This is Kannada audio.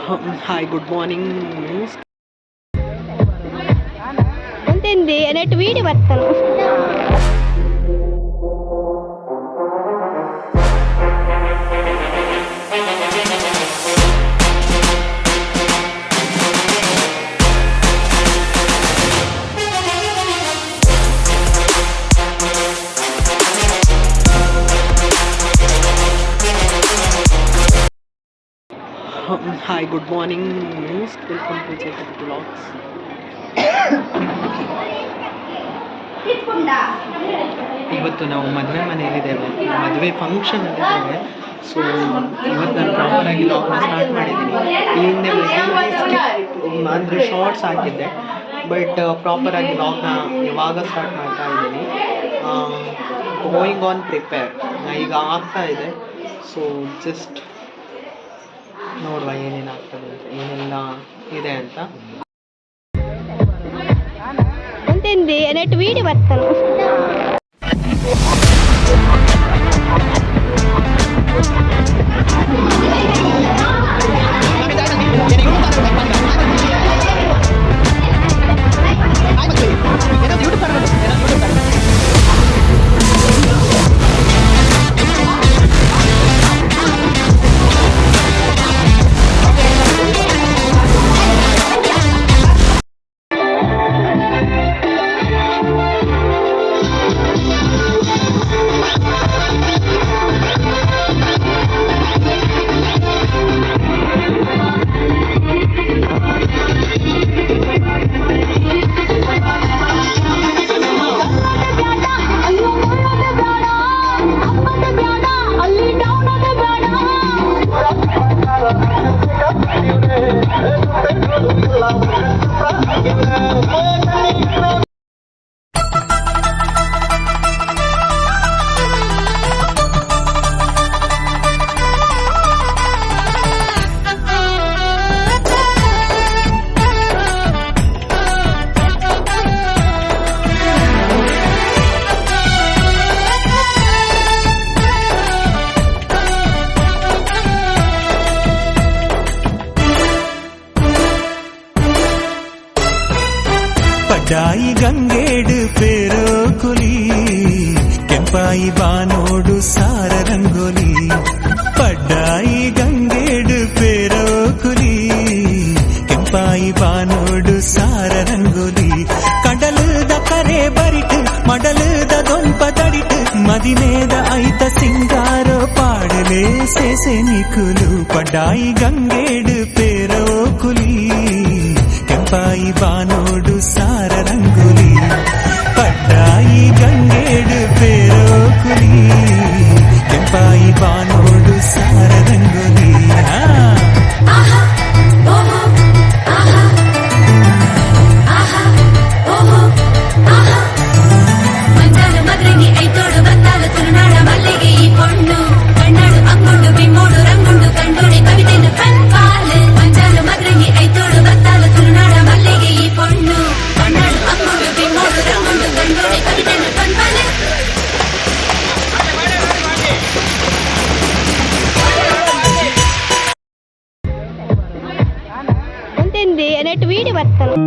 హాయ్ గుడ్ మార్నింగ్ ಅಂತಂದು ಎನೆಟ್ ವೀಡಿಯೋ ಬರ್ತಾನೆ hi good morning welcome to Chetan blogs ಇವತ್ತು ನಾವು ಮದುವೆ ಮನೆಯಲ್ಲಿದ್ದೇವೆ. ಮದುವೆ ಫಂಕ್ಷನ್ ಅಲ್ಲಿದ್ದೇವೆ ಸೊ ಇವತ್ತು ನಾನು ಪ್ರಾಪರಾಗಿ ಲಾಗ್ನ ಸ್ಟಾರ್ಟ್ ಮಾಡಿದ್ದೀನಿ. ಈ ಹಿಂದೆ ಅಂದರೆ ಶಾರ್ಟ್ಸ್ ಹಾಕಿದ್ದೆ. ಬಟ್ ಪ್ರಾಪರಾಗಿ ಲಾಗ್ನ ಇವಾಗ ಸ್ಟಾರ್ಟ್ ಮಾಡ್ತಾ ಇದ್ದೀನಿ. ಗೋಯಿಂಗ್ ಆನ್ ಪ್ರಿಪೇರ್ ಈಗ ಆಗ್ತಾ ಇದೆ. ಸೊ ಜಸ್ಟ್ ನೋಡುವ ಏನೇನು ಆಗ್ತದೆ ಅಂತ ಏನೆಲ್ಲ ಇದೆ ಅಂತ. ಎಂತೆಂದಿ ನೆಟ್ ವೀಡಿಯೋ ಬರ್ತಾನು కెంటాయి గంగేడు పేరోకులి కెంపాయి బానోడు సార రంగోలి పడ్డాయి గంగేడు పేరోకులి కెంపాయి బానోడు సార రంగోలి கடலுத கரே பரிட்டு மடலுத தொம்ப தடிட்டு மதினேத ஐத சிங்காரோ பாடலே சேசே நிக்குலு படாய் கங்கேடு பேரோ குலி என்னது என்னட்டு வீடு வத்தலாம்